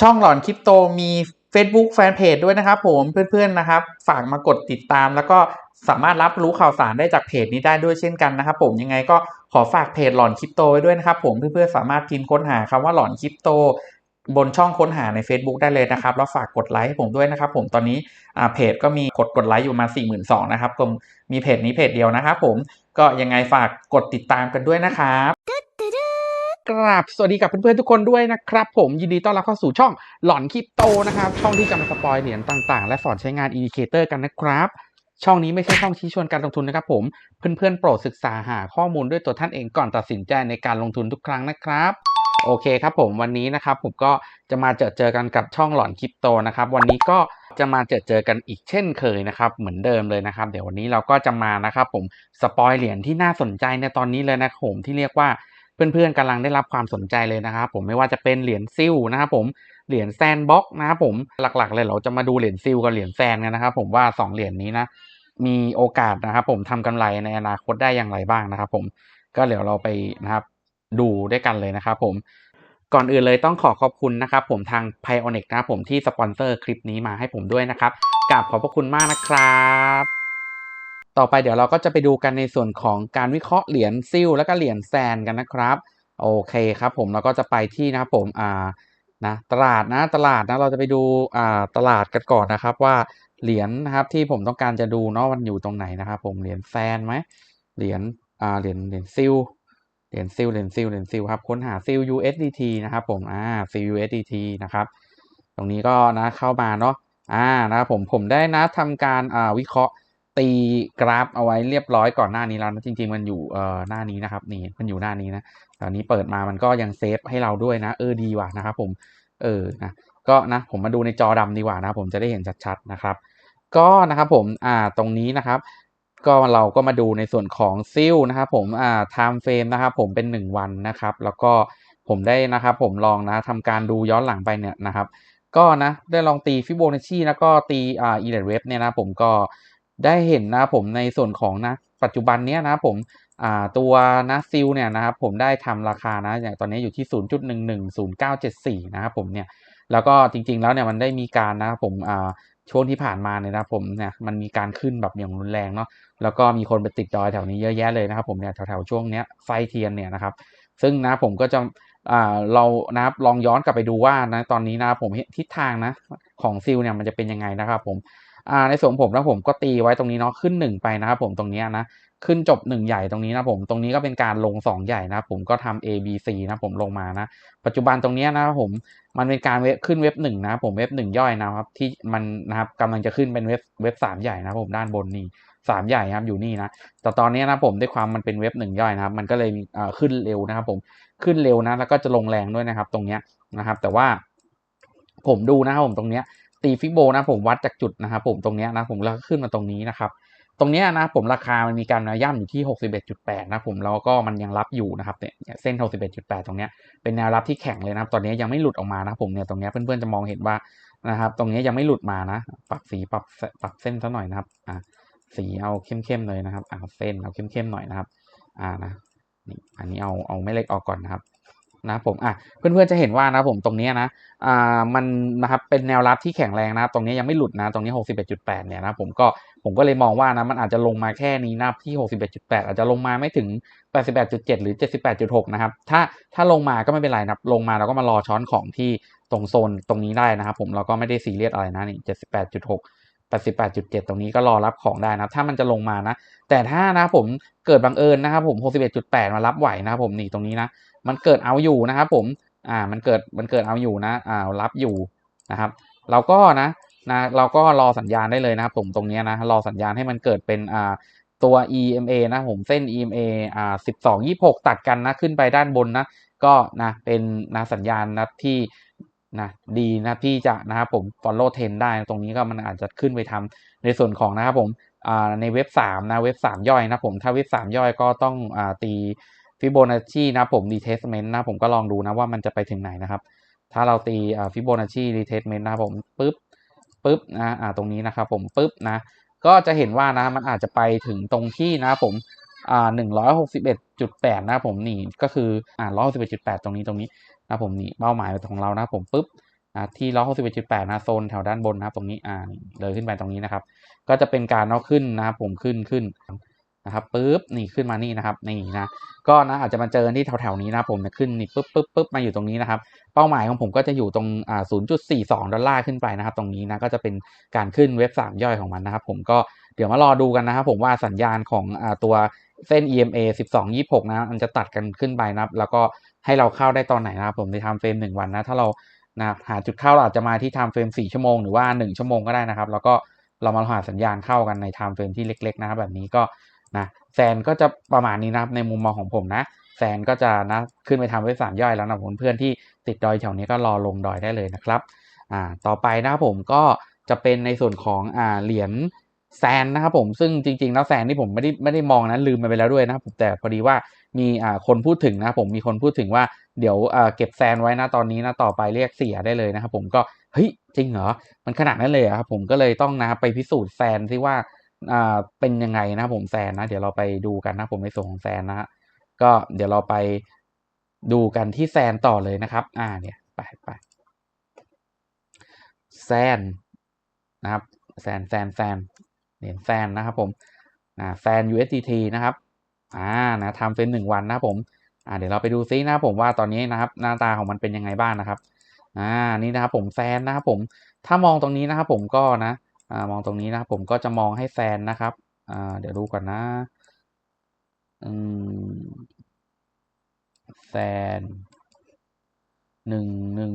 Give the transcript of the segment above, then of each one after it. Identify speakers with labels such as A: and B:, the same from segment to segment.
A: ช่องหลอนคริปโตมี Facebook แฟนเพจด้วยนะครับผมเพื่อนๆนะครับ ฝากมากดติดตามแล้วก็สามารถรับรู้ข่าวสารได้จากเพจนี้ได้ด้วยเช่นกันนะครับผมยังไงก็ขอฝากเพจหลอนคริปโตไว้ด้วยนะครับผมเพื่อนๆสามารถพิมพ์ค้นหาคำว่าหลอนคริปโต บนช่องค้นหาใน Facebook ได้เลยนะครับแล้วฝากกดไลค์ให้ผมด้วยนะครับผมตอนนี้เพจก็มีกดกดไลค์อยู่มา 4 2 0 0 0นะครับผมมีเพจนี้เพจเดียวนะครับผมก็ยังไงฝากกดติดตามกันด้วยนะครับ กราบสวัสดีกับเพื่อนๆทุกคนด้วยนะครับ ผมยินดีต้อนรับเข้าสู่ช่องหลอนคริปโตนะครับ ช่องที่จะมาสปอยเหรียญต่างๆ และสอนใช้งานอินดิเคเตอร์กันนะครับ ช่องนี้ไม่ใช่ช่องชี้ชวนการลงทุนนะครับ ผมเพื่อนๆโปรดศึกษาหาข้อมูลด้วยตัวท่านเองก่อนตัดสินใจในการลงทุนทุกครั้งนะครับโอเคครับผมวันนี้นะครับผมก็จะมาเจอเจอกันกับช่องหลอนคริปโตนะครับวันนี้ก็จะมาเจอเจอกันอีกเช่นเคยนะครับเหมือนเดิมเลยนะครับ เดี๋ยววันนี้เราก็จะมานะครับผมสปอยเหรียญที่น่าสนใจในตอนนี้เลยนะครับผมที่เรียกว่า เพื่อนๆกำลังได้รับความสนใจเลยนะครับผมไม่ว่าจะเป็นเหรียญซิลนะครับผมเหรียญแซนบ็อกนะครับผมหลักๆ เลยเราจะมาดูเหรียญซิลกับเหรียญแซนกันนะครับผมว่าสองเหรียญนี้นะมีโอกาสนะครับผมทำกำไรในอนาคตได้อย่างไรบ้างนะครับผมก็เดี๋ยวเราไปนะครับดูด้วยกันเลยนะครับผมก่อนอื่นเลยต้องขอขอบคุณนะครับผมทาง p i o n i c นะครับผมที่สปอนเซอร์คลิปนี้มาให้ผมด้วยนะครับกราบขอบพระคุณมากนะครับ ต่อไปเดี๋ยวเราก็จะไปดูกันในส่วนของการวิเคราะห์เหรียญซิลแล้วก็เหรียญแซนกันนะครับ โอเคครับผมเราก็จะไปที่นะครับผมอ่านะตลาดนะตลาดนะเราจะไปดูอ่าตลาดกันก่อนนะครับ ว่าเหรียญนะครับที่ผมต้องการจะดูเนาะมันอยู่ตรงไหนนะครับผมเหรียญแซนไหมเหรียญอ่าเหรียญเหรียญซิลเหรียญซิลเหรียญซิลเหรียญซิลครับค้นหาซิล USDT นะครับผมอ่าซิล USDT นะครับตรงนี้ก็นะเข้ามาเนาะอ่านะครับผมผมได้นะทำการอ่าวิเคราะห์ ตีกราฟเอาไว้เรียบร้อยก่อนหน้านี้แล้วนะจริง ๆ มันอยู่เอ่อหน้านี้นะครับนี่มันอยู่หน้านี้นะตอนนี้เปิดมามันก็ยังเซฟให้เราด้วยนะเออดีว่ะนะครับผมเออนะก็นะผมมาดูในจอดำดีกว่านะผมจะได้เห็นชัดๆนะครับ ก็นะครับผมอ่าตรงนี้นะครับ ก็เราก็มาดูในส่วนของซิลนะครับผมอ่าไทม์เฟรมนะครับผมเป็น 1 วันนะครับ แล้วก็ผมได้นะครับผมลองนะทำการดูย้อนหลังไปเนี่ยนะครับ ก็นะได้ลองตีฟิโบนัชชีแล้วก็ตีอ่าอีเลดเวฟเนี่ยนะผมก็ ได้เห็นนะผมในส่วนของนะปัจจุบันเนี้ยนะผมตัวนะซิลเนี่ยนะครับผมได้ทำราคานะอย่างตอนนี้อยู่ที่ 0.110974 นะครับผมเนี่ยแล้วก็จริงๆแล้วเนี่ยมันได้มีการนะครับผมช่วงที่ผ่านมาเนี่ยนะผมเนี่ยมันมีการขึ้นแบบอย่างรุนแรงเนาะแล้วก็มีคนไปติดดอยแถวนี้เยอะแยะเลยนะครับผมเนี่ยแถวๆช่วงเนี้ยไฟเทียนเนี่ยนะครับซึ่งนะผมก็จะเรานะครับลองย้อนกลับไปดูว่านะตอนนี้นะผมทิศทางนะของซิลเนี่ยมันจะเป็นยังไงนะครับผม อ่าในส่วนผมนะผมก็ตีไว้ตรงนี้เนาะขึ้นหนึ่งไปนะครับผมตรงนี้นะขึ้นจบหนึ่งใหญ่ตรงนี้นะผมตรงนี้ก็เป็นการลงสองใหญ่นะผมก็ทำ A B C นะผมลงมานะ ปัจจุบันตรงนี้นะครับผมมันเป็นการเว็บขึ้นเว็บหนึ่งนะผมเว็บหนึ่งย่อยนะครับที่มันนะครับกำลังจะขึ้นเป็นเว็บเว็บสามใหญ่นะผมด้านบนนี่สามใหญ่ครับอยู่นี่นะแต่ตอนนี้นะผมด้วยความมันเป็นเว็บหนึ่งย่อยนะครับ มันก็เลยขึ้นเร็วนะครับ ผมขึ้นเร็วนะ แล้วก็จะลงแรงด้วยนะครับ ตรงเนี้ยนะครับ แต่ว่าผมดูนะครับผมตรงเนี้ย ตีฟิกโบนะผมวัดจากจุดนะครับผมตรงนี้นะผมแล้วก็ขึ้นมาตรงนี้นะครับตรงนี้นะผมราคามันมีการย่ำอยู่ที่ 61.8 นะผมแล้วก็มันยังรับอยู่นะครับเนี่ยเส้น 61.8 ตรงนี้เป็นแนวรับที่แข็งเลยนะครับ ตอนนี้ยังไม่หลุดออกมานะผมเนี่ยตรงนี้เพื่อนๆจะมองเห็นว่านะครับ ตรงนี้ยังไม่หลุดมานะปรับสีปรับปรับเส้นซะหน่อยนะครับอ่าสีเอาเข้มๆเลยนะครับอ่าเส้นเอาเข้มๆหน่อยนะครับ อ่านะนี่อันนี้เอาเอาไม่เล็กออกก่อนนะครับ นะผมอะเพื่อนๆจะเห็นว่านะผมตรงนี้นะอ่ามันนะครับเป็นแนวรับที่แข็งแรงนะตรงนี้ยังไม่หลุดนะตรงนี้ 61.8เนี่ยนะผมก็ผมก็เลยมองว่านะมันอาจจะลงมาแค่นี้นะที่ 61.8 อาจจะลงมาไม่ถึง 88.7 หรือ 78.6 นะครับถ้าถ้าลงมาก็ไม่เป็นไรนะลงมาเราก็มารอช้อนของที่ตรงโซนตรงนี้ได้นะครับผมเราก็ไม่ได้ซีเรียสอะไรนะนี่78.6 88.7 ตรงนี้ก็รอรับของได้นะ ถ้ามันจะลงมานะ แต่ถ้านะผมเกิดบังเอิญนะครับผม 61.8 มารับไหวนะครับผมนี่ตรงนี้นะ มันเกิดเอาอยู่นะครับผมอ่ามันเกิดมันเกิดเอาอยู่นะอ่ารับอยู่นะครับ เราก็นะนะเราก็รอสัญญาณได้เลยนะครับผมตรงนี้นะรอสัญญาณให้มันเกิดเป็นอ่าตัว EMA นะผมเส้น EMA อ่า12 26ตัดกันนะขึ้นไปด้านบนนะก็นะเป็นนะสัญญาณนะที่นะดีนะที่จะนะครับผม follow trend ได้ตรงนี้ก็มันอาจจะขึ้นไปทำในส่วนของนะครับผมอ่าในเว็บ3นะเว็บ 3 ย่อยนะผมถ้าเว็บ 3 ย่อยก็ต้องอ่าตี ฟิโบนัชชีนะผมรีเทสเมนต์นะผมก็ลองดูนะว่ามันจะไปถึงไหนนะครับ ถ้าเราตีฟิโบนัชชีรีเทสเมนต์นะผมปึ๊บปึ๊บนะอ่าตรงนี้นะครับผมปึ๊บนะ ก็จะเห็นว่านะมันอาจจะไปถึงตรงที่นะครับผมอ่าหนึ่งร้อยหกสิบเอ็ดจุดแปดนะครับผมนี่ก็คืออ่าร้อยหกสิบเอ็ดจุดแปดตรงนี้ตรงนี้นะผมนี่เป้าหมายของเรานะผมปึ๊บนะที่ล้อ61.8นะโซนแถวด้านบนนะครับตรงนี้อ่าเลยขึ้นไปตรงนี้นะครับ ก็จะเป็นการเอาขึ้นนะครับผมขึ้นขึ้น นะครับปุ๊บนี่ขึ้นมานี่นะครับนี่นะก็นะอาจจะมาเจอที่แถวๆนี้นะผมขึ้นนี่ปุ๊บปุ๊บปุ๊บมาอยู่ตรงนี้นะครับเป้าหมายของผมก็จะอยู่ตรงอ่า0.42 ดอลลาร์ขึ้นไปนะครับ ตรงนี้นะก็จะเป็นการขึ้นเว็บ 3 ย่อยของมันนะครับ ผมก็เดี๋ยวมารอดูกันนะครับ ผมว่าสัญญาณของอ่าตัวเส้น EMA 1226 นะมันจะตัดกันขึ้นไปนะครับ แล้วก็ให้เราเข้าได้ตอนไหนนะครับ ผมในไทม์เฟรม1วันนะถ้าเรานะหาจุดเข้าเราอาจจะมาที่ไทม์เฟรม4ชั่วโมงหรือว่า 1 ชั่วโมงก็ได้นะครับ แล้วก็เรามาหาสัญญาณเข้ากันในไทม์เฟรมที่เล็ก ๆ นะครับ แบบนี้ก็ นะแซนก็จะประมาณนี้นะครับในมุมมองของผมนะแซนก็จะนะขึ้นไปทำเว็บสามย่อยแล้วนะผมเพื่อนที่ติดดอยแถวนี้ก็รอลงดอยได้เลยนะครับอ่าต่อไปนะครับผมก็จะเป็นในส่วนของอ่าเหรียญแซนนะครับผมซึ่งจริงๆแล้วแซนที่ผมไม่ได้ไม่ได้มองนะลืมไปแล้วด้วยนะครับแต่พอดีว่ามีอ่าคนพูดถึงนะผมมีคนพูดถึงว่าเดี๋ยวอ่าเก็บแซนไว้นะตอนนี้นะต่อไปเรียกเสียได้เลยนะครับผมก็เฮ้ยจริงเหรอมันขนาดนั้นเลยครับผมก็เลยต้องนะไปพิสูจน์แซนที่ว่า อ่าเป็นยังไงนะผมแซนนะ เดี๋ยวเราไปดูกันนะผมในส่วนของแซนนะก็เดี๋ยวเราไปดูกันที่แซนต่อเลยนะครับ อ่าเนี่ยไปไปแซนนะครับแซนแซนแซนเหรียญแซนนะครับผมอ่าแซน USDT นะครับอ่านะทำเป็นหนึ่งวันนะครับผมอ่าเดี๋ยวเราไปดูซินะครับผมว่าตอนนี้นะครับ หน้าตาของมันเป็นยังไงบ้างนะครับอ่านี่นะครับผมแซนนะครับผมถ้ามองตรงนี้นะครับผมก็นะ มองตรงนี้นะครับผมก็จะมองให้แซนนะครับเดี๋ยวดูก่อนนะแซนหนึ่งหนึ่ง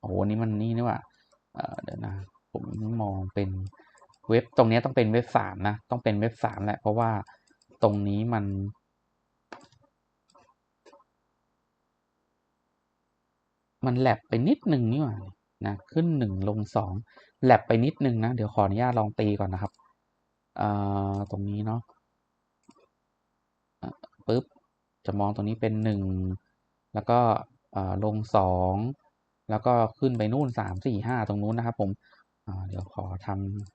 A: โอ้โหนี่มันนี่นี่ว่าเดี๋ยวนะ ผมมองเป็นเว็บตรงนี้ต้องเป็นเว็บสามนะ ต้องเป็นเว็บสามแหละ เพราะว่าตรงนี้มัน มันแลบไปนิดหนึ่งนี่ว่านะ ขึ้นหนึ่งลงสอง แลบไปนิดนึงนะ เดี๋ยวขออนุญาตลองตีก่อนนะครับตรงนี้เนาะปุ๊บ จะมองตรงนี้เป็นหนึ่ง แล้วก็ลงสอง แล้วก็ขึ้นไปนู่นสามสี่ห้าตรงนู้นนะครับ ผมเดี๋ยวขอท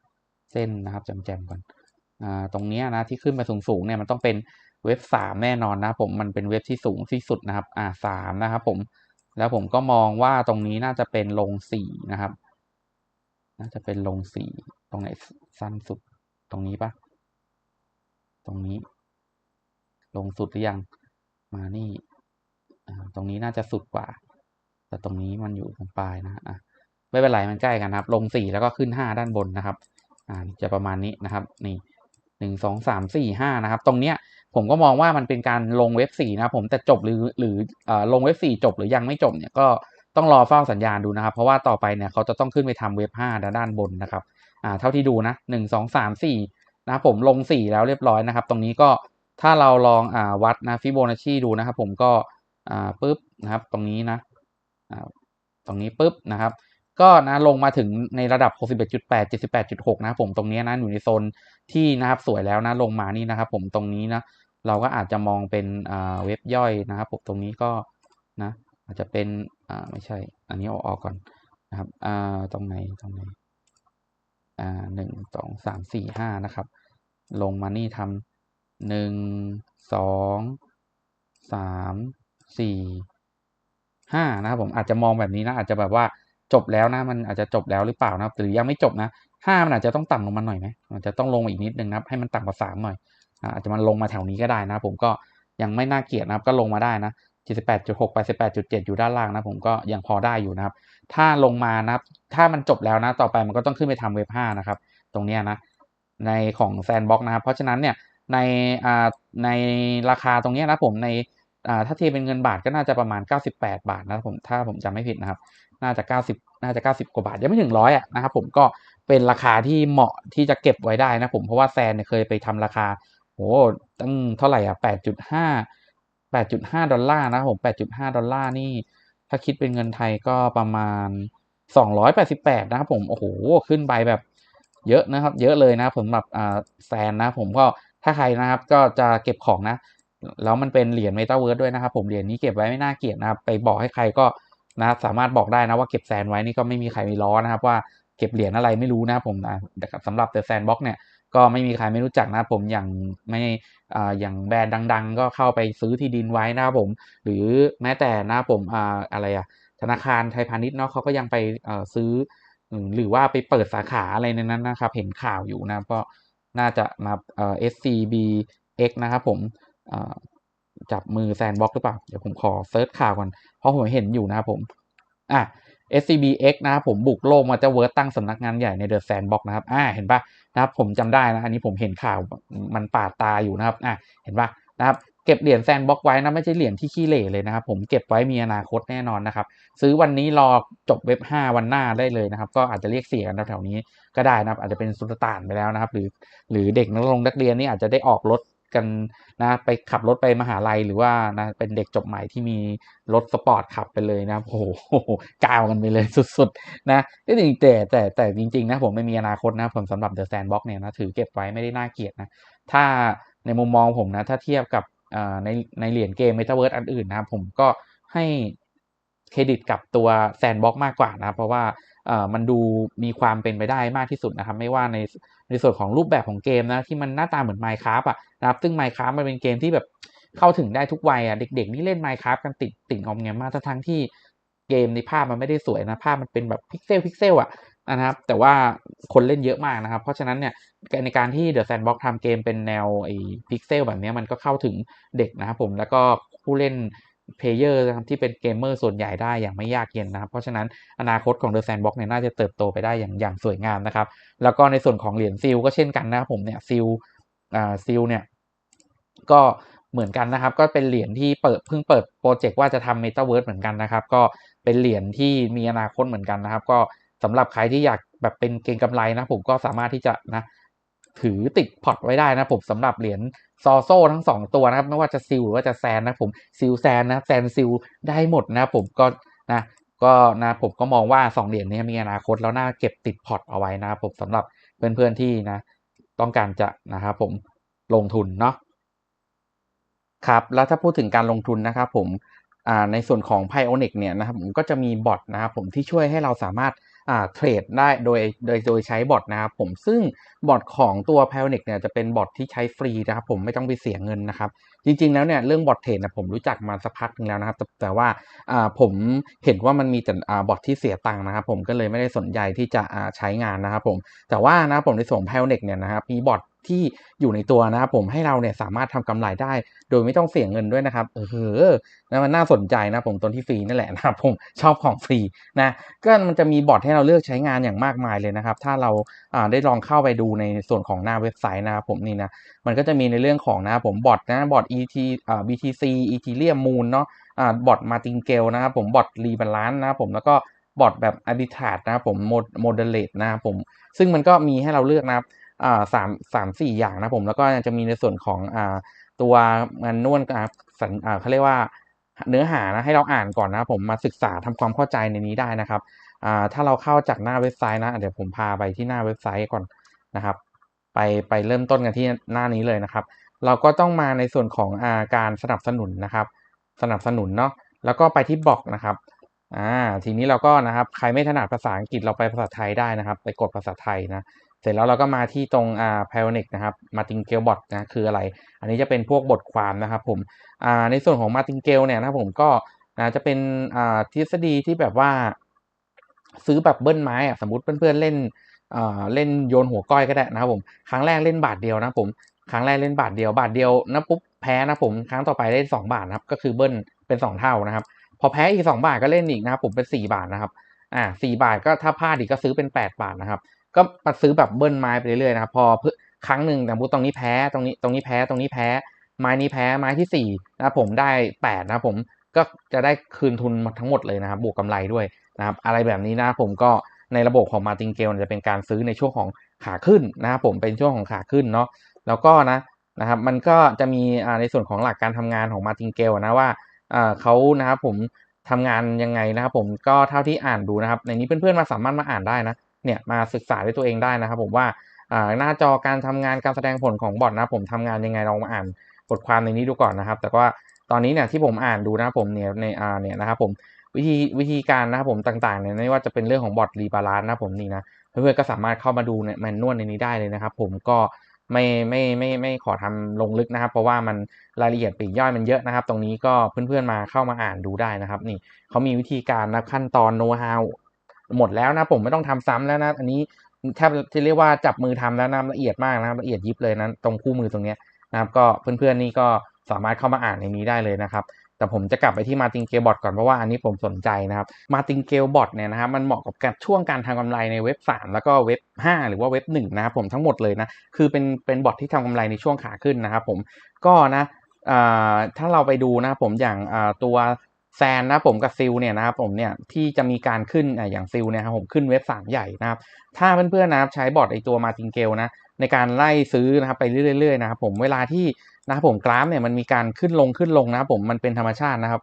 A: ำเส้นนะครับแจมๆก่อนตรงนี้นะที่ขึ้นไปสูงๆเนี่ยมันต้องเป็นเว็บสามแน่นอนนะผมมันเป็นเว็บที่สูงที่สุดนะครับ อ่าสามนะครับ ผม แล้วผมก็มองว่าตรงนี้น่าจะเป็นลงสี่นะครับ น่าจะเป็นลงสี่ตรงไหนสั้นสุดตรงนี้ปะตรงนี้ ลงสุดหรือยัง มานี่ตรงนี้น่าจะสุดกว่า แต่ตรงนี้มันอยู่ตรงปลายนะอะไม่เป็นไรมันใกล้กันนะครับ ลงสี่แล้วก็ขึ้นห้าด้านบนนะครับ อ่าจะประมาณนี้นะครับ นี่หนึ่งสองสามสี่ห้านะครับ ตรงเนี้ยผมก็มองว่ามันเป็นการลงเว็บสี่นะผมแต่จบหรือหรืออลงเว็บสี่จบหรือยังไม่จบเนี่ยก็ ต้องรอเฝ้าสัญญาณดูนะครับ เพราะว่าต่อไปเนี่ยเขาจะต้องขึ้นไปทำเว็บห้าด้านบนนะครับอ่าเท่าที่ดูนะหนึ่งสองสามสี่นะผมลงสี่แล้วเรียบร้อยนะครับ ตรงนี้ก็ถ้าเราลองอ่าวัดนะฟิโบนัชชีดูนะครับ ผมก็อ่าปุ๊บนะครับ ตรงนี้นะอ่าตรงนี้ปุ๊บนะครับ ก็นะลงมาถึงในระดับ 61.8 78.6 นะครับผมตรงนี้นะอยู่ในโซนที่นะครับสวยแล้วนะลงมานี่นะครับ ผมตรงนี้นะเราก็อาจจะมองเป็นอ่าเว็บย่อยนะครับผมตรงนี้ก็นะ อาจจะเป็นอ่าไม่ใช่ อันนี้เอาออกก่อนนะครับอ่าตรงไหนตรงไหนอ่าหนึ่งสองสามสี่ห้านะครับ ลงมานี่ทำหนึ่งสองสามสี่ห้านะครับผมอาจจะมองแบบนี้นะ อาจจะแบบว่าจบแล้วนะ มันอาจจะจบแล้วหรือเปล่านะหรือยังไม่จบนะห้ามันอาจจะต้องต่ำลงมาหน่อยไหมมันจะต้องลงอีกนิดนึงนะครับให้มันต่ำกว่าสามหน่อยอาจจะมันลงมาแถวนี้ก็ได้นะ ผมก็ยังไม่น่าเกลียดนะครับก็ลงมาได้นะ 78.6 88.7 อยู่ด้านล่างนะผมก็ยังพอได้อยู่นะครับ ถ้าลงมานะถ้ามันจบแล้วนะ ต่อไปมันก็ต้องขึ้นไปทำเว็บ5นะครับ ตรงนี้นะ ในของแซนบ็อกนะครับ เพราะฉะนั้นเนี่ยในอ่าในราคาตรงนี้นะผมในอ่าถ้าเทียบเป็นเงินบาทก็น่าจะประมาณ 98 บาทนะผมถ้าผมจำไม่ผิดนะครับ น่าจะ 90 น่าจะ 90 กว่าบาท ยังไม่ถึงร้อยอะนะครับผมก็เป็นราคาที่เหมาะที่จะเก็บไว้ได้นะผมเพราะว่าแซนเนี่ยเคยไปทำราคาโอ้ตั้งเท่าไหร่อะ8.5 8.5 ดอลลาร์นะผม 8.5 ดอลลาร์นี่ ถ้าคิดเป็นเงินไทยก็ประมาณ 288 นะครับผม โอ้โห ขึ้นไปแบบเยอะนะครับ เยอะเลยนะผมแบบอ่าแซนนะผมก็ถ้าใครนะครับก็จะเก็บของนะ แล้วมันเป็นเหรียญเมตาเวิร์ดด้วยนะครับผมเหรียญนี้เก็บไว้ไม่น่าเกลียดนะครับ ไปบอกให้ใครก็นะสามารถบอกได้นะว่าเก็บแซนไว้นี่ก็ไม่มีใครมีล้อนะครับว่าเก็บเหรียญอะไรไม่รู้นะผมนะสำหรับแต่แซนบ็อกเนี่ย ก็ไม่มีใครไม่รู้จักนะผมอย่างไม่อ่าอย่างแบรนด์ดัง ๆ ก็เข้าไปซื้อที่ดินไว้นะครับผม หรือแม้แต่นะผมอ่าอะไรอะ
B: ธนาคารไทยพาณิชย์เนาะเขาก็ยังไปเอ่อซื้อ หรือว่าไปเปิดสาขาอะไรในนั้นนะครับ เห็นข่าวอยู่นะก็น่าจะมาเอ่อ SCBX นะครับผมอ่อจับมือแซนบ็อกหรือเปล่า เดี๋ยวผมขอเซิร์ชข่าวก่อน เพราะผมเห็นอยู่นะครับผม อะ SCBX นะครับผมบุกโลกมาจะเวิร์ตตั้งสำนักงานใหญ่ในเดอะแซนบ็อกนะครับอ่าเห็นปะนะครับผมจำได้นะอันนี้ผมเห็นข่าวมันปาดตาอยู่นะครับอะเห็นปะนะครับเก็บเหรียญแซนบ็อกไว้นะไม่ใช่เหรียญที่ขี้เหร่เลยนะครับผมเก็บไว้มีอนาคตแน่นอนนะครับซื้อวันนี้รอจบเว็บ 5 วันหน้าได้เลยนะครับก็อาจจะเรียกเสียกันแถวๆนี้ก็ได้นะครับอาจจะเป็นสุลต่านไปแล้วนะครับ หรือหรือเด็กนักลงนักเรียนนี่อาจจะได้ออกรถ กันนะไปขับรถไปมหาลัยหรือว่านะเป็นเด็กจบใหม่ที่มีรถสปอร์ตขับไปเลยนะโอ้โหกาวกันไปเลยสุดๆนะแต่แต่แต่จริงๆนะผมไม่มีอนาคตนะผมสำหรับเดอะแซนบ็อกเนี่ยนะถือเก็บไว้ไม่ได้น่าเกลียดนะถ้าในมุมมองผมนะ ถ้าเทียบกับในในเหรียญเกมเมตาเวิร์สอันอื่นนะผมก็ให้เครดิตกับตัวแซนบ็อกมากกว่านะเพราะว่า มันดูมีความเป็นไปได้มากที่สุดนะครับ ไม่ว่าในในส่วนของรูปแบบของเกมนะที่มันหน้าตาเหมือน Minecraft อะนะครับ ซึ่ง Minecraft มันเป็นเกมที่แบบเข้าถึงได้ทุกวัยอะเด็ก ๆ นี่เล่น Minecraft กันติดติ่งอมแงมมากทั้งที่เกมในภาพมันไม่ได้สวยนะภาพมันเป็นแบบพิกเซลพิกเซลอะนะครับ แต่ว่าคนเล่นเยอะมากนะครับ เพราะฉะนั้นเนี่ยในการที่ The Sandbox ทำเกมเป็นแนวไอ้พิกเซลแบบนี้มันก็เข้าถึงเด็กนะครับผมแล้วก็ผู้เล่น เพลเยอร์ที่เป็นเกมเมอร์ส่วนใหญ่ได้อย่างไม่ยากเย็นนะครับ เพราะฉะนั้นอนาคตของ The Sandbox เนี่ยน่าจะเติบโตไปได้อย่างอย่างสวยงามนะครับ แล้วก็ในส่วนของเหรียญซิลก็เช่นกันนะครับผมเนี่ยซิลอ่าซิลเนี่ยก็เหมือนกันนะครับ ก็เป็นเหรียญที่เปิดเพิ่งเปิดโปรเจกต์ว่าจะทำเมตาเวิร์สเหมือนกันนะครับ ก็เป็นเหรียญที่มีอนาคตเหมือนกันนะครับ ก็สำหรับใครที่อยากแบบเป็นเก็งกำไรนะผมก็สามารถที่จะนะ ถือติดพอร์ตไว้ได้นะผมสำหรับเหรียญซอโซ่ทั้ง 2 ตัวนะครับ ไม่ว่าจะซิลหรือว่าจะแซนนะผมซิลแซนนะแซนซิลได้หมดนะผมก็นะก็นะผมก็มองว่า 2 เหรียญนี้มีอนาคตแล้วน่าเก็บติดพอร์ตเอาไว้นะผมสำหรับเพื่อนๆที่นะ ต้องการจะนะครับผมลงทุนเนาะครับแล้วถ้าพูดถึงการลงทุนนะครับผมในส่วนของ p i o n i c เนี่ยนะครับผมก็จะมีบอทนะครับผมที่ช่วยให้เราสามารถ เทรดได้โดยโดยโดยใช้บอทนะครับผมซึ่งบอทของตัว p i o n i c เนี่ยจะเป็นบอทที่ใช้ฟรีนะครับผมไม่ต้องไปเสียเงินนะครับจริงๆแล้วเนี่ยเรื่องบอทเทรดนะผมรู้จักมาสักพักนึงแล้วนะครับ แต่ว่าผมเห็นว่ามันมีแต่บอทที่เสียตังค์นะครับผมก็เลยไม่ได้สนใจที่จะใช้งานนะครับผมแต่ว่านะผมในส่วน p i o n i c เนี่ยนะครับมีบอท ที่อยู่ในตัวนะครับผมให้เราเนี่ยสามารถทำกำไรได้ โดยไม่ต้องเสียเงินด้วยนะครับเออนะมันน่าสนใจนะผมตอนที่ฟรีนั่นแหละนะครับผมชอบของฟรีนะก็มันจะมีบอทให้เราเลือกใช้งานอย่างมากมายเลยนะครับ ถ้าเราได้ลองเข้าไปดูในส่วนของหน้าเว็บไซต์นะครับผมนี่นะมันก็จะมีในเรื่องของนะผมบอทนะบอท ET อ่า BTC Ethereum Moon เนาะอ่าบอท Martingale นะครับผมบอท Rebalance นะครับผมแล้วก็บอทแบบ Arbitrage นะครับผม Moderate นะครับผมซึ่งมันก็มีให้เราเลือกนะครับ อ่าสามสามสี่อย่างนะผมแล้วก็จะมีในส่วนของอ่าตัวมันนวลสันอ่าเขาเรียกว่าเนื้อหานะให้เราอ่านก่อนนะผมมาศึกษาทำความเข้าใจในนี้ได้นะครับอ่าถ้าเราเข้าจากหน้าเว็บไซต์นะเดี๋ยวผมพาไปที่หน้าเว็บไซต์ก่อนนะครับ ไปไปเริ่มต้นกันที่หน้านี้เลยนะครับ เราก็ต้องมาในส่วนของอาการสนับสนุนนะครับ สนับสนุนเนาะแล้วก็ไปที่บอกนะครับอ่าทีนี้เราก็นะครับใครไม่ถนัดภาษาอังกฤษเราไปภาษาไทยได้นะครับ ไปกดภาษาไทยนะ เสร็จแล้วเราก็มาที่ตรงอ่า p i o n i c นะครับ Martingale bot นะคืออะไร อันนี้จะเป็นพวกบทความนะครับผมอ่าในส่วนของ Martingale เนี่ยนะครับผมก็นะจะเป็นอ่าทฤษฎีที่แบบว่า ซื้อแบบเบิ้ลไม้อะสมมติเพื่อนๆเล่นอ่าเล่นโยนหัวก้อยก็ได้นะครับผมครั้งแรกเล่นบาทเดียวนะผมครั้งแรกเล่นบาทเดียวบาทเดียวนะปุ๊บแพ้นะผมครั้งต่อไปเล่นสองบาทนะครับก็คือเบิ้ลเป็นสองเท่านะครับพอแพ้อีกสองบาทก็เล่นอีกนะครับผมเป็นสี่บาทนะครับอ่าสี่บาทก็ถ้าพลาดอีกก็ซื้อเป็นแปดบาทนะครับ ก็มาซื้อแบบเบิ้ลไม้ไปเรื่อยๆนะครับพอครั้งหนึ่งแต่พูดตรงนี้แพ้ตรงนี้ตรงนี้แพ้ตรงนี้แพ้ ไม้นี้แพ้ไม้ที่สี่นะผมได้แปดนะผมก็จะได้คืนทุนทั้งหมดเลยนะครับบวกกำไรด้วยนะครับอะไรแบบนี้นะผมก็ในระบบของมาติงเกลจะเป็นการซื้อในช่วงของขาขึ้นนะครับผมเป็นช่วงของขาขึ้นเนาะแล้วก็นะนะครับมันก็จะมีในส่วนของหลักการทำงานของมาติงเกลนะว่าเขานะครับผมทำงานยังไงนะครับผมก็เท่าที่อ่านดูนะครับ ในนี้เพื่อนๆมาสามารถมาอ่านได้นะ เนี่ยมาศึกษาด้วยตัวเองได้นะครับ ผมว่าหน้าจอการทำงานการแสดงผลของบอทนะผมทำงานยังไงลองมาอ่านบทความในนี้ดูก่อนนะครับ แต่ว่าตอนนี้เนี่ยที่ผมอ่านดูนะผมเนี่ยในอ่าเนี่ยนะครับผมวิธีวิธีการนะครับผมต่างๆเนี่ยไม่ว่าจะเป็นเรื่องของบอทรีบาลานนะผมนี่นะเพื่อนๆก็สามารถเข้ามาดูเนี่ยแมนนวลในนี้ได้เลยนะครับ ผมก็ไม่ไม่ไม่ไม่ขอทำลงลึกนะครับ เพราะว่ามันรายละเอียดปีกย่อยมันเยอะนะครับ ตรงนี้ก็เพื่อนๆมาเข้ามาอ่านดูได้นะครับ นี่เขามีวิธีการนะขั้นตอนโน้ตฮาว หมดแล้วนะผมไม่ต้องทำซ้ำแล้วนะ อันนี้แทบจะเรียกว่าจับมือทำแล้วนะละเอียดมากนะครับละเอียดยิบเลยนะตรงคู่มือตรงเนี้ยนะครับ ก็เพื่อนๆนี่ก็สามารถเข้ามาอ่านในนี้ได้เลยนะครับแต่ผมจะกลับไปที่มาติงเกลบอทก่อนเพราะว่าอันนี้ผมสนใจนะครับมาติงเกลบอทเนี่ยนะครับมันเหมาะกับการช่วงการทำกำไรในเว็บ 3 แล้วก็เว็บ 5 หรือว่าเว็บ1นะครับผมทั้งหมดเลยนะคือเป็นเป็นบอทที่ทำกำไรในช่วงขาขึ้นนะครับผมก็นะถ้าเราไปดูนะผมอย่างตัว แซนนะผมกับซิลเนี่ยนะครับผมเนี่ยที่จะมีการขึ้นอย่างซิลเนี่ยครับผมขึ้นเว็บ3ใหญ่นะครับถ้าเพื่อนๆนะครับใช้บอทไอตัวมาติงเกลนะในการไล่ซื้อนะครับไปเรื่อยๆนะครับผมเวลาที่นะครับผมกราฟเนี่ยมันมีการขึ้นลงขึ้นลงนะครับผมมันเป็นธรรมชาตินะครับ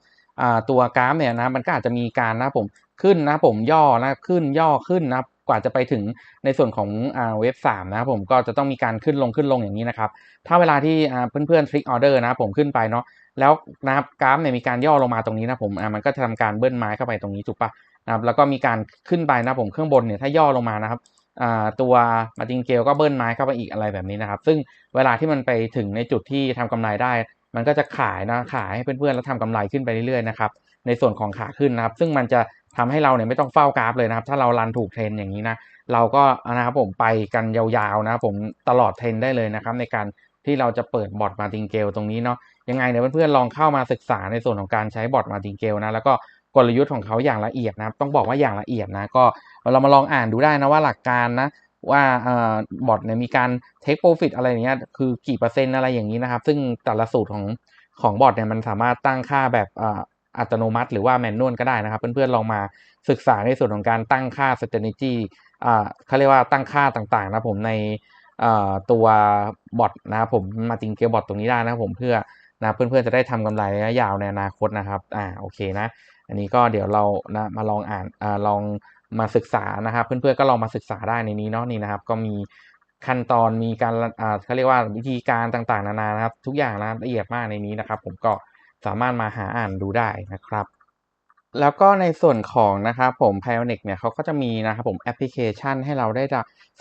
B: ตัวกราฟเนี่ยนะมันก็อาจจะมีการนะครับผมขึ้นนะผมย่อนะขึ้นย่อขึ้นนะ กว่าจะไปถึงในส่วนของเว็บ3นะครับผมก็จะต้องมีการขึ้นลงขึ้นลงอย่างนี้นะครับ ถ้าเวลาที่เพื่อนๆทริกออเดอร์นะครับผมขึ้นไปเนาะแล้วนะครับกราฟเนี่ยมีการย่อลงมาตรงนี้นะผมมันก็จะทำการเบิ้ลไม้เข้าไปตรงนี้ถูกปะนะครับแล้วก็มีการขึ้นไปนะผมเครื่องบนเนี่ยถ้าย่อลงมานะครับตัวมาติงเกลก็เบิ้ลไม้เข้าไปอีกอะไรแบบนี้นะครับ ซึ่งเวลาที่มันไปถึงในจุดที่ทำกำไรได้ มันก็จะขายนะขายให้เพื่อนๆแล้วทำกำไรขึ้นไปเรื่อยๆนะครับในส่วนของขาขึ้นนะครับ ซึ่งมันจะ ทำให้เราเนี่ยไม่ต้องเฝ้ากราฟเลยนะครับ ถ้าเรารันถูกเทรนอย่างนี้นะเราก็นะครับผมไปกันยาวๆนะครับผมตลอดเทรนได้เลยนะครับ ในการที่เราจะเปิดบอทมาติงเกลตรงนี้เนาะยังไงเนี่ยเพื่อนๆลองเข้ามาศึกษาในส่วนของการใช้บอทมาติงเกลนะแล้วก็กลยุทธ์ของเขาอย่างละเอียดนะครับ ต้องบอกว่าอย่างละเอียดนะก็เรามาลองอ่านดูได้นะว่าหลักการนะว่าบอทเนี่ยมีการเทคโปรฟิตอะไรอย่างเงี้ยคือกี่เปอร์เซ็นต์อะไรอย่างนี้นะครับ ซึ่งแต่ละสูตรของของบอทเนี่ยมันสามารถตั้งค่าแบบ อัตโนมัติ หรือว่าแมนนวลก็ได้นะครับ เพื่อนๆลองมาศึกษาในส่วนของการตั้งค่า strategy เขาเรียกว่าตั้งค่าต่างๆนะผมในตัวบอทนะครับผมมาติงเกลบอทตรงนี้ได้นะผมเพื่อนะเพื่อนๆจะได้ทำกำไรระยะยาวในอนาคตนะครับอ่าโอเคนะ อันนี้ก็เดี๋ยวเรานะมาลองอ่านอ่าลองมาศึกษานะครับ เพื่อนๆก็ลองมาศึกษาได้ในนี้เนาะนี่นะครับ ก็มีขั้นตอนมีการอ่าเขาเรียกว่าวิธีการต่างๆ นานานะครับ ทุกอย่างนะละเอียดมากในนี้นะครับ ผมก็ สามารถมาหาอ่านดูได้นะครับ แล้วก็ในส่วนของนะครับผม p i o n i c เนี่ยเขาก็จะมีนะครับผมแอปพลิเคชันให้เราได้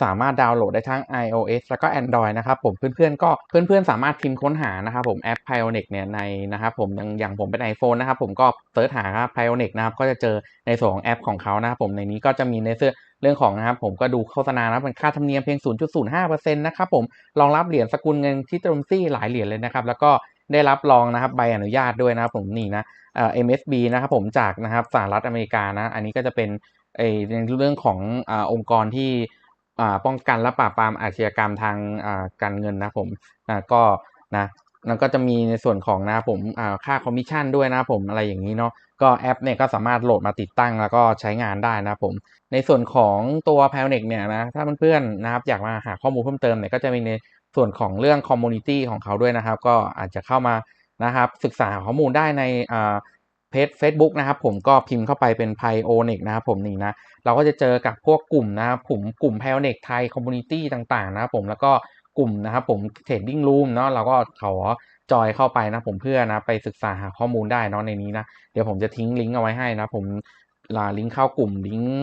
B: สามารถดาวน์โหลดได้ทั้ง iOS แล้วก็ Android นะครับผมเพื่อนๆก็เพื่อนๆ สามารถพิมพ์ค้นหานะครับผมแอป p i o n i c เนี่ยในนะครับผมอย่างอย่างผมเป็น iPhone นะครับผมก็เสิร์ชหาครับ p i o n i c นะครับก็จะเจอในส่วนของแอปของเขานะครับผมในนี้ก็จะมีในเรื่องของนะครับผมก็ดูโฆษณานะเป็นค่าธรรมเนียมเพียง 0.05%นะครับผมรองรับเหรียญสกุลเงินที่ตรมซี่หลายเหรียญเลยนะครับ แล้วก็ ได้รับรองนะครับใบอนุญาตด้วยนะครับผมนี่นะเอ่อ MSB นะครับผมจากนะครับสหรัฐอเมริกานะอันนี้ก็จะเป็นไอในเรื่องของอ่าองค์กรที่อ่าป้องกันและปราบปรามอาชญากรรมทางอ่าการเงินนะผมอ่าก็นะแล้วก็จะมีในส่วนของนะผมอ่าค่าคอมมิชชั่นด้วยนะผมอะไรอย่างนี้เนาะก็แอปเนี่ยก็สามารถโหลดมาติดตั้งแล้วก็ใช้งานได้นะผมในส่วนของตัว p a l n e c เนี่ยนะถ้าเพื่อนๆนะครับอยากมาหาข้อมูลเพิ่มเติมเนี่ยก็จะมีใน ส่วนของเรื่องคอมมูนิตี้ของเขาด้วยนะครับ ก็อาจจะเข้ามานะครับศึกษาข้อมูลได้ในเพจ Facebook นะครับผมก็พิมพ์เข้าไปเป็น p i o n i c นะครับผมนี่นะเราก็จะเจอกับพวกกลุ่มนะครับผมกลุ่ม p i o n i c ไทยคอมมูนิตี้ต่างๆนะครับผมแล้วก็กลุ่มนะครับผมเทรดดิ้งรูมเนาะเราก็ขอจอยเข้าไปนะผมเพื่อนะไปศึกษาหาข้อมูลได้เนาะในนี้นะเดี๋ยวผมจะทิ้งลิงก์เอาไว้ให้นะผมลาลิงก์เข้ากลุ่มลิงก์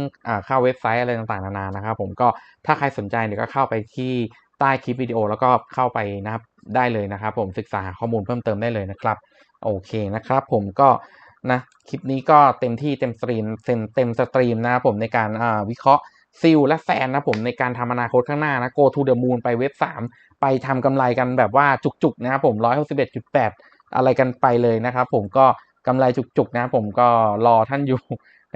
B: เข้าเว็บไซต์อะไรต่างๆนานานะครับผมก็ถ้าใครสนใจเดี๋ยวก็เข้าไปที่ ใต้คลิปวิดีโอแล้วก็เข้าไปนะครับได้เลยนะครับ ผมศึกษาข้อมูลเพิ่มเติมได้เลยนะครับโอเคนะครับ ผมก็นะคลิปนี้ก็เต็มที่เต็มสตรีมเต็มเต็มสตรีมนะครับผมในการวิเคราะห์ซิลและแฟนนะผมในการทำอนาคตข้างหน้านะ go to the moon ไปเว็บ 3 ไปทำกำไรกันแบบว่าจุกๆนะครับผม 161.8 อะไรกันไปเลยนะครับผมก็กำไรจุกๆนะผมก็รอท่านอยู่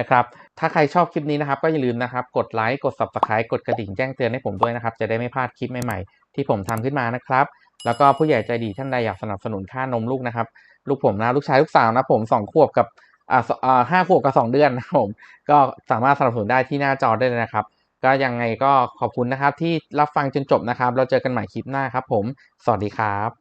B: นะครับ ถ้าใครชอบคลิปนี้นะครับ ก็อย่าลืมนะครับ กดไลค์ กด subscribe กดกระดิ่งแจ้งเตือนให้ผมด้วยนะครับ จะได้ไม่พลาดคลิปใหม่ๆ ที่ผมทำขึ้นมานะครับ แล้วก็ผู้ใหญ่ใจดีท่านใดอยากสนับสนุนค่านมลูกนะครับ ลูกผมนะ ลูกชายลูกสาวนะผมสองขวบกับอ่าอ่าห้าขวบกับสองเดือนนะผม ก็สามารถสนับสนุนได้ที่หน้าจอได้เลยนะครับ ก็ยังไงก็ขอบคุณนะครับที่รับฟังจนจบนะครับ เราเจอกันใหม่คลิปหน้าครับ ผม สวัสดีครับ